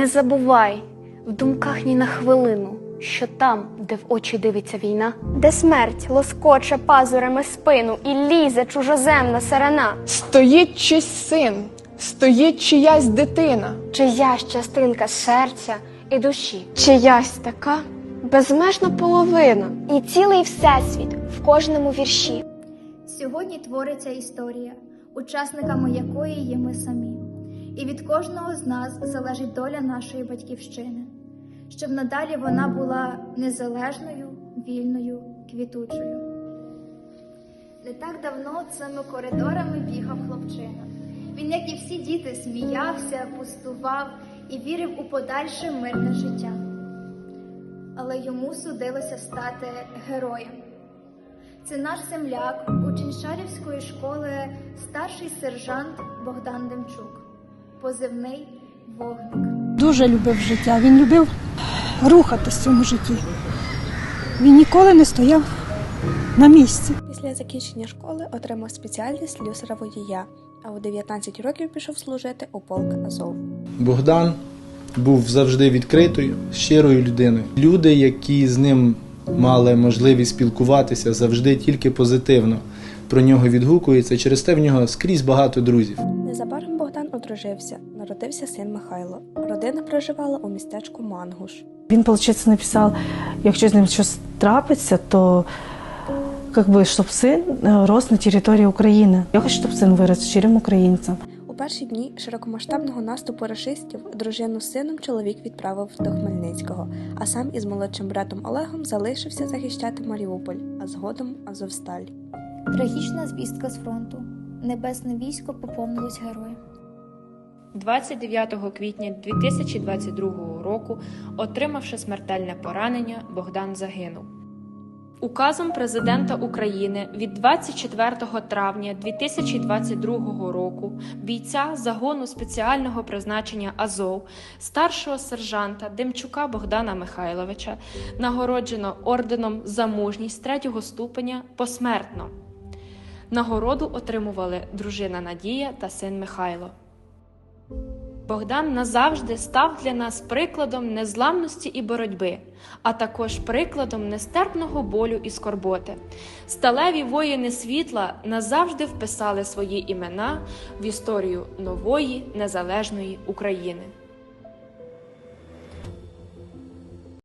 Не забувай в думках ні на хвилину, що там, де в очі дивиться війна, де смерть лоскоче пазурами спину і лізе чужоземна сарана, Стоїть чийсь син, стоїть чиясь дитина. чиясь частинка серця і душі, Чиясь така безмежна половина. і цілий всесвіт в кожному вірші. Сьогодні твориться історія, учасниками якої є ми самі. І від кожного з нас залежить доля нашої батьківщини, щоб надалі вона була незалежною, вільною, квітучою. Не так давно цими коридорами бігав хлопчина. Він, як і всі діти, сміявся, пустував і вірив у подальше мирне життя. Але йому судилося стати героєм. Це наш земляк, учень Шарівської школи, старший сержант Богдан Демчук, позивний вогник. дуже любив життя. Він любив рухатись в цьому житті. Він ніколи не стояв на місці. Після закінчення школи отримав спеціальність слюсара водія, а у 19 років пішов служити у полк Азов. Богдан був завжди відкритою, щирою людиною. Люди, які з ним мали можливість спілкуватися, завжди тільки позитивно про нього відгукуються. Через те в нього скрізь багато друзів. Незабаром Богдан одружився, народився син Михайло. Родина проживала у містечку Мангуш. Він, виходить, написав, якщо з ним щось трапиться, то как бы, щоб син е, рос на території України. Я хочу, щоб син вирос щирим українцем. У перші дні широкомасштабного наступу рашистів дружину з сином чоловік відправив до Хмельницького, а сам із молодшим братом Олегом залишився захищати Маріуполь, а згодом Азовсталь. Трагічна звістка з фронту. Небесне військо поповнилось героєм. 29 квітня 2022 року, отримавши смертельне поранення, Богдан загинув. Указом президента України від 24 травня 2022 року бійця загону спеціального призначення Азов, старшого сержанта Демчука Богдана Михайловича нагороджено орденом за мужність третього ступеня посмертно. Нагороду отримували дружина Надія та син Михайло. Богдан назавжди став для нас прикладом незламності і боротьби, а також прикладом нестерпного болю і скорботи. Сталеві воїни світла назавжди вписали свої імена в історію нової незалежної України.